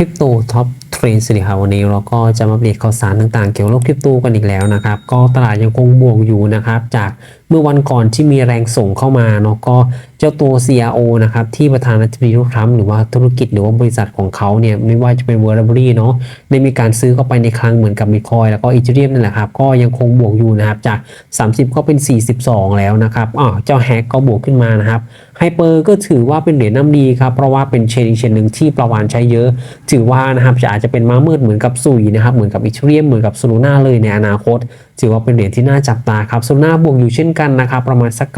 ริปโตท็อป เทรนด์สิครับวันนี้เราก็จะมาอัปเดตข่าวสารต่างๆ เกี่ยวกับโลกคริปโตกันอีกแล้วนะครับ ก็ตลาดยังคงบวกอยู่นะครับ จากเมื่อวันก่อนที่มีแรงส่งเข้ามาเนาะก็เจ้าตัว CRO นะครับ ที่ประธานาธิบดีทรัมป์หรือว่าธุรกิจหรือว่าบริษัทของเขาเนี่ย ไม่ว่าจะเป็นเวอร์ราบรีเนาะได้มีการซื้อเข้าไปในคลังเหมือนกับบิตคอยแล้วก็อีเทเรียมนั่นแหละครับ ก็ยังคงบวกอยู่นะครับ จาก 30 ก็เป็น 42 แล้วนะครับอ๋อเจ้าแฮกก็บวกขึ้นมานะครับไฮเปอร์ก็ถือว่าเป็นเหรียญน้ำดีครับเพราะว่าเป็นเชนอีกเชนหนึ่งที่ประวานใช้เยอะ ถือว่านะครับจะอาจจะเป็นม้ามืดเหมือนกับซุยนะครับเหมือนกับอีเทเรียมเหมือนกับโซลูน่าเลยในอนาคต ถือว่าเป็นเหรียญที่น่าจับตาครับโซน่าบวกอยู่เช่นกันนะครับประมาณสัก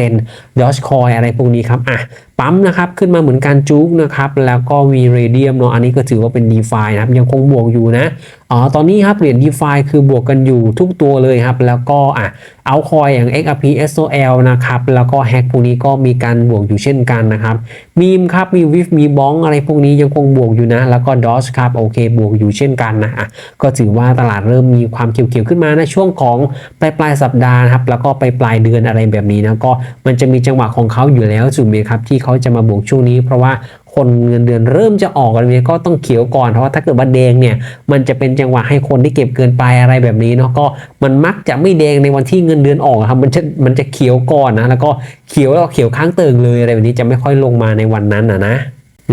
9%ดอชคอยอะไรพวกนี้ครับอะปั๊มนะครับขึ้นมาเหมือนการจุกนะครับแล้วก็วีเรเดียมเนาะอันนี้ก็ถือว่าเป็น d e f านะครับยังคงบวกอยู่นะอ๋อตอนนี้ครับเหรียญ d e f าคือบวกกันอยู่ทุกตัวเลยครับแล้วก็อะเอาคอยอย่าง XRP SOL นะครับแล้วก็แฮกพวกนี้ก็มีการบวกอยู่เช่นกันนะครับมีมครับมีวิฟมีบ้องอะไรพวกนี้ยังคงบวกอยู่นะ แล้วก็ดอชครับโอเคบวกอยู่เช่นกันนะอะก็ถือว่าตลาดเริ่มมีความเขียวๆขึ้นมาในช่วงของปลายปลายสัปดาห์นะครับแล้วก็ไปปลายเดือนอะไรแบบนี้นะก็มันจะมีจังหวะของเขาอยู่แล้วจุดเมครับที่เขาจะมาบวกช่วงนี้ เพราะว่าคนเงินเดือนเริ่มจะออกอะไรเนี่ยก็ต้องเขียวก่อนเพราะว่าถ้าเกิดว่าแดงเนี่ยมันจะเป็นจังหวะให้คนที่เก็บเกินไปอะไรแบบนี้เนาะก็มันมักจะไม่แดงในวันที่เงินเดือนออกครับมันจะมันจะเขียวก่อนนะแล้วก็เขียวแล้วเขียวค้างเติ่งเลยอะไรแบบนี้จะไม่ค่อยลงมาในวันนั้นนะนะ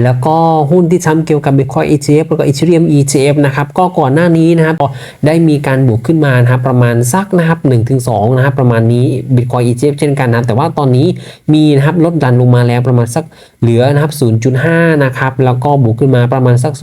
แล้วก็หุ้นที่ทำเกี่ยวกับ Bitcoin ETF แล้วก็ Ethereum ETF นะครับ ก็ก่อนหน้านี้นะครับได้มีการบวกขึ้นมานะครับประมาณสักนะครับ1-2นะครับประมาณนี้ Bitcoin ETF เช่นกันนะแต่ว่าตอนนี้มีนะครับลดดันลงมาแล้วประมาณสักเหลือนะครับ 0.5 นะครับ แล้วก็บวกขึ้นมาประมาณสัก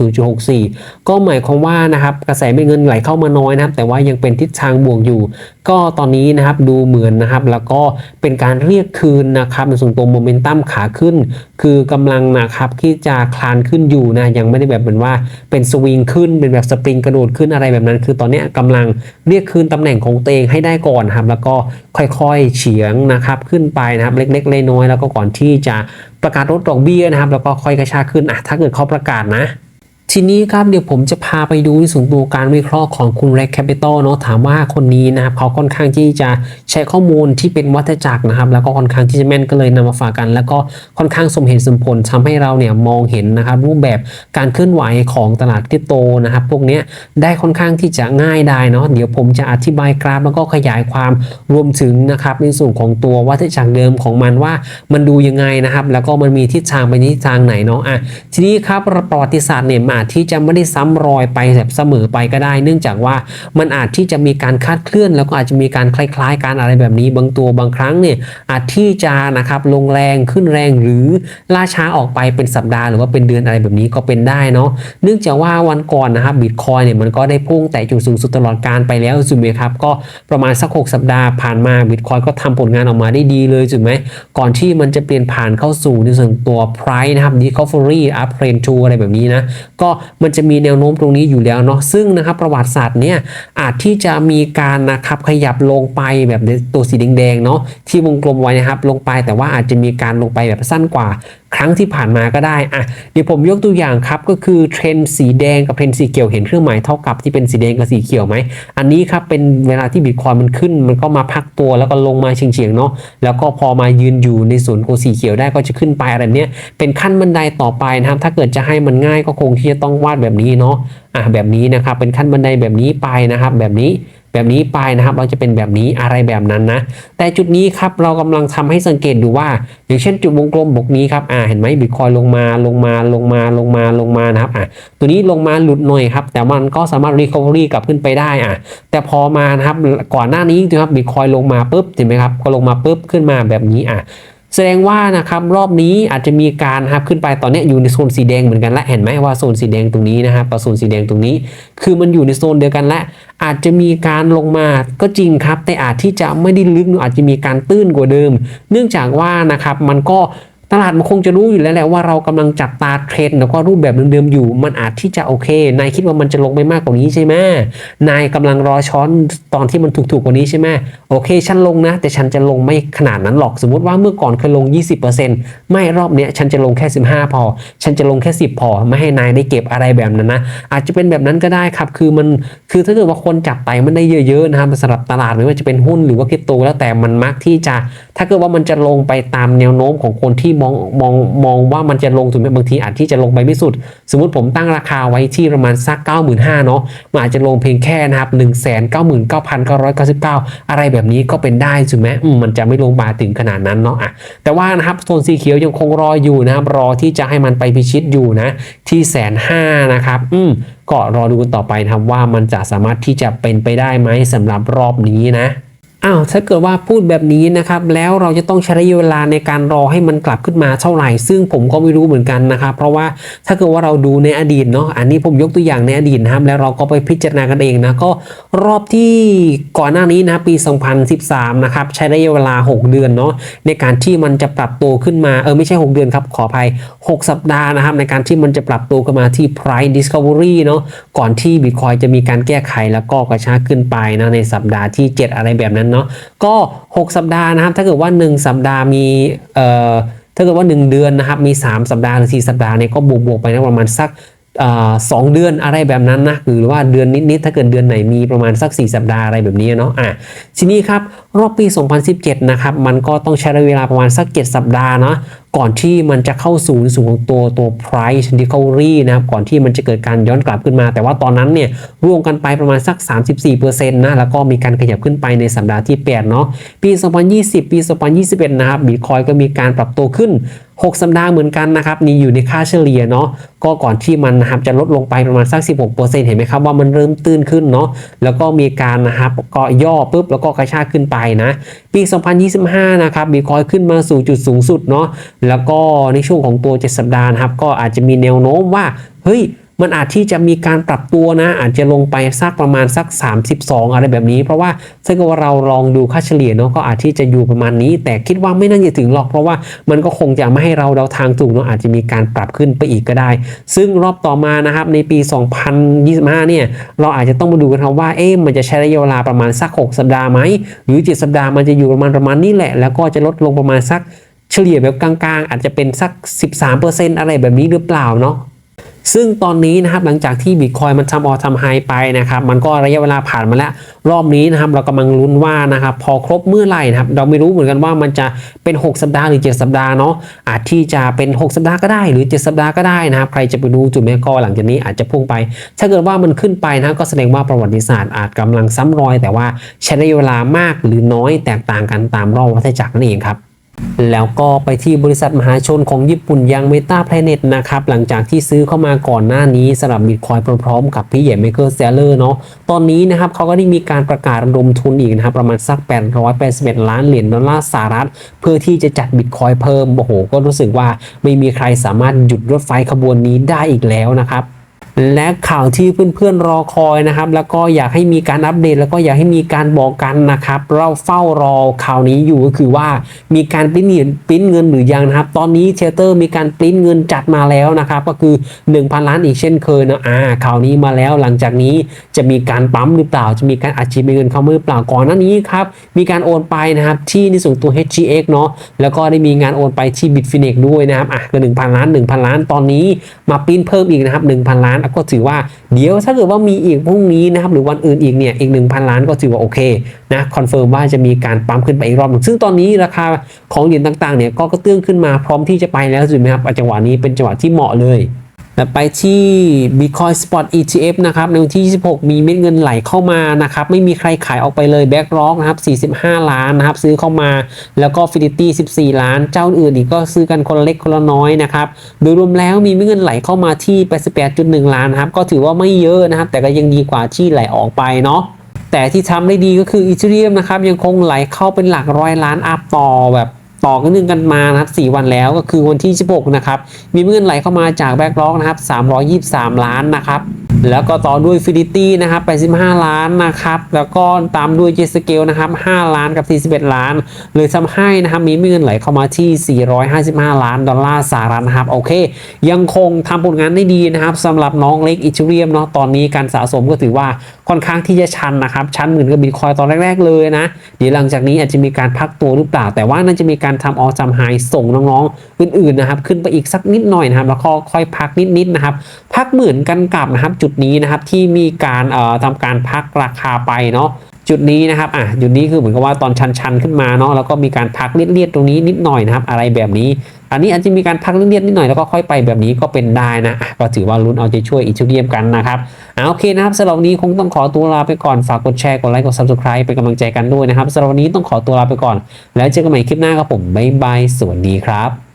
0.64 ก็หมายความว่านะครับกระแสเม็ดเงินไหลเข้ามาน้อยนะครับ แต่ว่ายังเป็นทิศทางบวกอยู่ ก็ตอนนี้นะครับดูเหมือนนะครับ แล้วก็เป็นการเรียกคืนนะครับในส่วนตัวโมเมนตัมขาขึ้น คือกำลังนะครับที่จะคลานขึ้นอยู่นะ ยังไม่ได้แบบเหมือนว่าเป็นสวิงขึ้นเป็นแบบสปริงกระโดดขึ้นอะไรแบบนั้น คือตอนนี้กำลังเรียกคืนตำแหน่งของตัวเองให้ได้ก่อนครับ แล้วก็ค่อยๆเฉียงนะครับขึ้นไปนะครับเล็กๆน้อยๆแล้วก็ก่อนที่จะประกาศลดดอกเบี้ยนะครับ แล้วก็ค่อยกระชากขึ้นอะถ้าเกิดเขาประกาศนะ ทีนี้ครับเดี๋ยวผมจะพาไปดูในส่วนตัวการวิเคราะห์ของคุณ Red Capital เนาะถามว่าคนนี้นะครับเขาค่อนข้างที่จะใช้ข้อมูลที่เป็นวัฏจักรนะครับ แล้วก็ค่อนข้างที่จะแม่นก็เลยนำมาฝากกัน แล้วก็ค่อนข้างสมเหตุสมผลทำให้เราเนี่ยมองเห็นนะครับรูปแบบการเคลื่อนไหวของตลาดคริปโตนะครับ พวกนี้ได้ค่อนข้างที่จะง่ายได้เนาะเดี๋ยวผมจะอธิบายกราฟแล้วก็ขยายความรวมถึงนะครับในส่วนของตัววัฏจักรเดิมของมันว่ามันดูยังไงนะครับ แล้วก็มันมีทิศทางไปทิศทางไหนเนาะอะทีนี้ครับประวัติศาสตร์เนี่ยมันอาจที่จะไม่ได้ซ้ำรอยไปแบบเสมอไปก็ได้ เนื่องจากว่ามันอาจที่จะมีการคาดเคลื่อน แล้วก็อาจจะมีการคล้ายๆ การอะไรแบบนี้ บางตัวบางครั้งเนี่ยอาจที่จะนะครับลงแรงขึ้นแรงหรือล่าช้าออกไปเป็นสัปดาห์หรือว่าเป็นเดือนอะไรแบบนี้ก็เป็นได้เนาะเนื่องจากว่าวันก่อนนะครับบิตคอยเนี่ยมันก็ได้พุ่งแต่จุดสูงสุดตลอดการไปแล้วจุดไหมครับก็ประมาณสัก 6 สัปดาห์ผ่านมาบิตคอยก็ทำผลงานออกมาได้ดีเลยจุดไหมก่อนที่มันจะเปลี่ยนผ่านเข้าสู่ในส่วนตัว price นะครับ recovery up trend to อะไรแบบนี้นะก็มันจะมีแนวโน้มตรงนี้อยู่แล้วเนาะซึ่งนะครับประวัติศาสตร์เนี่ยอาจที่จะมีการนะครับขยับลงไปแบบในตัวสีแดงๆเนาะที่วงกลมไว้นะครับลงไปแต่ว่าอาจจะมีการลงไปแบบสั้นกว่าครั้งที่ผ่านมาก็ได้อะเดี๋ยวผมยกตัวอย่างครับก็คือเทรนสีแดงกับเทรนสีเขียวเห็นเครื่องหมายเท่ากับที่เป็นสีแดงกับสีเขียวไหมอันนี้ครับเป็นเวลาที่บิตคอยมันขึ้น มันก็มาพักตัวแล้วก็ลงมาเฉียงๆเนาะแล้วก็พอมายืนอยู่ในส่วนของสีเขียวได้ก็จะขึ้นไปอะไรเนี้ยเป็นขั้นบันไดต่อไปนะครับถ้าเกิดจะให้มันง่ายก็คงที่จะต้องวาดแบบนี้เนาะอะแบบนี้นะครับเป็นขั้นบันไดแบบนี้ไปนะครับแบบนี้ แบบนี้ไปนะครับ เราจะเป็นแบบนี้อะไรแบบนั้นนะ แต่จุดนี้ครับเรากำลังทำให้สังเกตดูว่า อย่างเช่นจุดวงกลมบกนี้ครับอ่าเห็นไหมบิตคอยลงมาลงมาลงมาลงมาลงมานะครับอะตัวนี้ลงมาหลุดหน่อยครับ แต่มันก็สามารถรีคอเวอรี่กลับขึ้นไปได้อะแต่พอมานะครับก่อนหน้านี้นะครับบิตคอยลงมาปุ๊บเห็นไหมครับก็ลงมาปุ๊บขึ้นมาแบบนี้อะ แสดงว่านะครับรอบนี้อาจจะมีการครับขึ้นไปตอนนี้อยู่ในโซนสีแดงเหมือนกันและเห็นไหมว่าโซนสีแดงตรงนี้นะครับกับโซนสีแดงตรงนี้ คือมันอยู่ในโซนเดียวกันและอาจจะมีการลงมาก็จริงครับ แต่อาจที่จะไม่ได้ลึกอาจจะมีการตื้นกว่าเดิม เนื่องจากว่านะครับมันก็ ตลาดมันคงจะรู้อยู่แล้วแหละว่าเรากำลังจับตาเทรนด์แล้วก็รูปแบบเดิมๆอยู่ มันอาจที่จะโอเค นายคิดว่ามันจะลงไปมากกว่านี้ใช่ไหมนายกำลังรอช้อนตอนที่มันถูกๆกว่านี้ใช่ไหมโอเค ฉันลงนะ แต่ฉันจะลงไม่ขนาดนั้นหรอกสมมติว่าเมื่อก่อนเคยลง 20%ไม่รอบเนี้ยฉันจะลงแค่ 15 พอ ฉันจะลงแค่ 10 พอ ไม่ให้นายได้เก็บอะไรแบบนั้นนะอาจจะเป็นแบบนั้นก็ได้ครับคือมันคือถ้าเกิดว่าคนจับไตมันได้เยอะๆนะครับสำหรับตลาดไม่ว่าจะเป็นหุ้นหรือว่าคริปโตแล้วแต่มันมักที่จะ ถ้าเกิดว่ามันจะลงไปตามแนวโน้มของคนที่มองมองมองว่ามันจะลงถึงบางทีอาจที่จะลงไปไม่สุด สมมติผมตั้งราคาไว้ที่ประมาณสัก 95,000เนาะมันอาจจะลงเพียงแค่นะครับ 1 9 9 9 9 9 อะไรแบบนี้ก็เป็นได้ถูกไหมมันจะไม่ลงมาถึงขนาดนั้นเนาะอะแต่ว่านะครับโซนสีเขียวยังคงรออยู่นะครับ รอที่จะให้มันไปพิชิตอยู่นะ ที่แสนห้านะครับอืมก็รอดูกันต่อไปนะครับว่ามันจะสามารถที่จะเป็นไปได้ไหมสำหรับรอบนี้นะ อ้าวถ้าเกิดว่าพูดแบบนี้นะครับแล้วเราจะต้องใช้ระยะเวลาในการรอให้มันกลับขึ้นมาเท่าไหร่ ซึ่งผมก็ไม่รู้เหมือนกันนะครับ เพราะว่าถ้าเกิดว่าเราดูในอดีตเนาะอันนี้ผมยกตัวอย่างในอดีตนะครับ แล้วเราก็ไปพิจารณากันเองนะก็รอบที่ก่อนหน้านี้นะปี 2013 นะครับใช้ระยะเวลา 6 เดือนเนาะในการที่มันจะปรับตัวขึ้นมาเออไม่ใช่ 6 เดือนครับขออภัย 6 สัปดาห์นะครับ ในการที่มันจะปรับตัวขึ้นมาที่ price discovery เนาะก่อนที่ Bitcoin จะมีการแก้ไขแล้วก็กระชากขึ้นไปนะในสัปดาห์ที่ 7 อะไรแบบนั้นเนาะก็ 6 สัปดาห์นะครับ ถ้าเกิดว่า 1 สัปดาห์มีเอ่อถ้าเกิดว่า 1 เดือนนะครับมี 3 สัปดาห์หรือ 4 สัปดาห์เนี่ยก็บวกบวกไปนะประมาณสักอ่าสองเดือนอะไรแบบนั้นนะหรือว่าเดือนนิดๆถ้าเกิดเดือนไหนมีประมาณสัก 4 สัปดาห์อะไรแบบนี้เนาะอะทีนี้ครับรอบปี 2017 นะครับ มันก็ต้องใช้ระยะเวลาประมาณสัก 7 สัปดาห์เนาะ ก่อนที่มันจะเข้าสู่สูงของตัวตัว price discovery นะครับก่อนที่มันจะเกิดการย้อนกลับขึ้นมา แต่ว่าตอนนั้นเนี่ยร่วงกันไปประมาณสัก 34%นะแล้วก็มีการขยับขึ้นไปในสัปดาห์ที่8เนาะปี 2020 ปี 2021 นะครับบิตคอยก็มีการปรับตัวขึ้น 6 สัปดาห์เหมือนกันนะครับนี่อยู่ในค่าเฉลี่ยเนาะก็ก่อนที่มันนะครับจะลดลงไปประมาณสัก 16%เห็นไหมครับว่ามันเริ่มตื้นขึ้นเนาะแล้วก็มีการนะครับก็ย่อปุ๊บแล้วก็กระชากขึ้นไปนะปี 2025 นะครับบีคอยขึ้นมาสู่จุดสูงสุดเนาะแล้วก็ในช่วงของตัว 7 สัปดาห์นะครับก็อาจจะมีแนวโน้มว่าเฮ้ย มันอาจที่จะมีการปรับตัวนะ อาจจะลงไปสักประมาณสัก 32 อะไรแบบนี้ เพราะว่าถ้าเกิดว่าเราลองดูค่าเฉลี่ยเนาะก็อาจที่จะอยู่ประมาณนี้ แต่คิดว่าไม่น่าจะถึงหรอก เพราะว่ามันก็คงจะไม่ให้เราเดาทางถูกเนาะอาจจะมีการปรับขึ้นไปอีกก็ได้ ซึ่งรอบต่อมานะครับในปี 2025 เนี่ยเราอาจจะต้องมาดูกันครับว่าเอ๊ะมันจะใช้ระยะเวลาประมาณสัก 6 สัปดาห์ไหมหรือ 7 สัปดาห์มันจะอยู่ประมาณประมาณนี้แหละ แล้วก็จะลดลงประมาณสักเฉลี่ยแบบกลางๆ อาจจะเป็นสัก 13%อะไรแบบนี้หรือเปล่าเนาะ ซึ่งตอนนี้นะครับหลังจากที่บิตคอยมันทำออทำไฮไปนะครับมันก็ระยะเวลาผ่านมาแล้ว รอบนี้นะครับเรากำลังลุ้นว่านะครับพอครบเมื่อไหร่นะครับเราไม่รู้เหมือนกันว่ามันจะเป็น 6 สัปดาห์หรือ 7 สัปดาห์เนาะอาจที่จะเป็น 6 สัปดาห์ก็ได้หรือ 7 สัปดาห์ก็ได้นะครับใครจะไปดูจุดแม่ก็หลังจากนี้อาจจะพุ่งไป ถ้าเกิดว่ามันขึ้นไปนะก็แสดงว่าประวัติศาสตร์อาจกำลังซ้ำรอย แต่ว่าใช้ระยะเวลามากหรือน้อยแตกต่างกันตามรอบวัฏจักรนั่นเองครับ แล้วก็ไปที่บริษัทมหาชนของญี่ปุ่นยัง Meta Planet นะครับ หลังจากที่ซื้อเข้ามาก่อนหน้านี้สำหรับ Bitcoin พร้อมๆ กับพี่ใหญ่ Michael Saylor เนาะตอนนี้นะครับเขาก็ได้มีการประกาศระดมทุนอีกนะครับ ประมาณสัก 881 ล้านเหรียญดอลลาร์สหรัฐ เพื่อที่จะจัด Bitcoin เพิ่มโอ้โหก็รู้สึกว่าไม่มีใครสามารถหยุดรถไฟขบวนนี้ได้อีกแล้วนะครับ และข่าวที่เพื่อนๆรอคอยนะครับ แล้วก็อยากให้มีการอัปเดต แล้วก็อยากให้มีการบอกกันนะครับ เราเฝ้ารอข่าวนี้อยู่ก็คือว่ามีการปริ้นเงินปริ้นเงินหรือยังนะครับ ตอนนี้เชเตอร์มีการปริ้นเงินจัดมาแล้วนะครับ ก็คือ 1,000 ล้านอีกเช่นเคยนะอ่าข่าวนี้มาแล้วหลังจากนี้จะมีการปั๊มหรือเปล่า จะมีการอัดฉีดเงินเข้ามือหรือเปล่าก่อนหน้านี้ครับมีการโอนไปนะครับที่ในส่วนตัว HGX เนาะแล้วก็ได้มีงานโอนไปที่ Bitfinex ด้วยนะครับอะก็1,000 ล้าน 1,000 ล้านตอนนี้มาปริ้นเพิ่มอีกนะครับ1,000 ล้านก็ถือว่าเดี๋ยวถ้าเกิดว่ามีอีกพรุ่งนี้นะครับหรือวันอื่นอีกเนี่ยอีก 1,000 ล้านก็ถือว่าโอเคนะคอนเฟิร์มว่าจะมีการปั๊มขึ้นไปอีกรอบหนึ่งซึ่งตอนนี้ราคาของเหรียญต่างๆเนี่ยก็กระเตื้องขึ้นมาพร้อมที่จะไปแล้วถูกไหมครับอจังหวะนี้เป็นจังหวะที่เหมาะเลย ไปที่ Bitcoin Spot ETF นะครับในวันที่ 26 มีเม็ดเงินไหลเข้ามานะครับไม่มีใครขายออกไปเลย Backrock นะครับ 45 ล้านนะครับซื้อเข้ามาแล้วก็ Fidelity 14 ล้าน เจ้าอื่นอีกก็ซื้อกันคนเล็กคนละน้อยนะครับโดยรวมแล้วมีเม็ดเงินไหลเข้ามาที่ 88.1 ล้านนะครับก็ถือว่าไม่เยอะนะครับแต่ก็ยังดีกว่าที่ไหลออกไปเนาะแต่ที่ทำได้ดีก็คืออีเทเรียมนะครับยังคงไหลเข้าเป็นหลักร้อยล้านอัพต่อแบบ ต่อกันหนึ่งกันมานะครับ4วันแล้วก็คือวันที่ 16 นะครับ มีเงินไหลเข้ามาจากแบ็กล็อกนะครับ 323 ล้านนะครับ แล้วก็ต่อด้วยฟิลิตี้นะครับ85ล้านนะครับแล้วก็ตามด้วยเจสเกลนะครับ5ล้านกับ 41 ล้านเลยทำให้นะครับมีเงินไหลเข้ามาที่ 455 ล้านดอลลาร์สหรัฐนะครับโอเค ยังคงทำผลงานได้ดีนะครับสำหรับน้องเล็กอิตาเรียมเนาะตอนนี้การสะสมก็ถือว่าค่อนข้างที่จะชันนะครับชันเหมือนกับบิตคอยตอนแรก ๆ เลยนะ เดี๋ยวหลังจากนี้อาจจะมีการพักตัวหรือเปล่า แต่ว่าน่าจะมีการทำออซัมไฮส่งน้องๆ อื่นๆนะครับ ขึ้นไปอีกสักนิดหน่อยนะครับ แล้วก็ค่อยพักนิดๆนะครับ พักเหมือนกันกับนะครับจุดนี้นะครับที่มีการเอ่อทำการพักราคาไปเนาะจุดนี้นะครับอะจุดนี้คือเหมือนกับว่าตอนชันๆขึ้นมาเนาะแล้วก็มีการพักเลียดๆตรงนี้นิดหน่อยนะครับ อะไรแบบนี้ อันนี้อาจจะมีการพักเลียดๆนิดหน่อยแล้วก็ค่อยไปแบบนี้ก็เป็นได้นะก็ถือว่าลุ้นเอาใจช่วยอีทูเรียมกันนะครับอ่าโอเคนะครับสำหรับวันนี้คงต้องขอตัวลาไปก่อนฝากกดแชร์กดไลค์กด subscribe เป็นกำลังใจกันด้วยนะครับสำหรับวันนี้ต้องขอตัวลาไปก่อน แล้วเจอกันใหม่คลิปหน้าครับผมบ๊ายบายสวัสดีครับ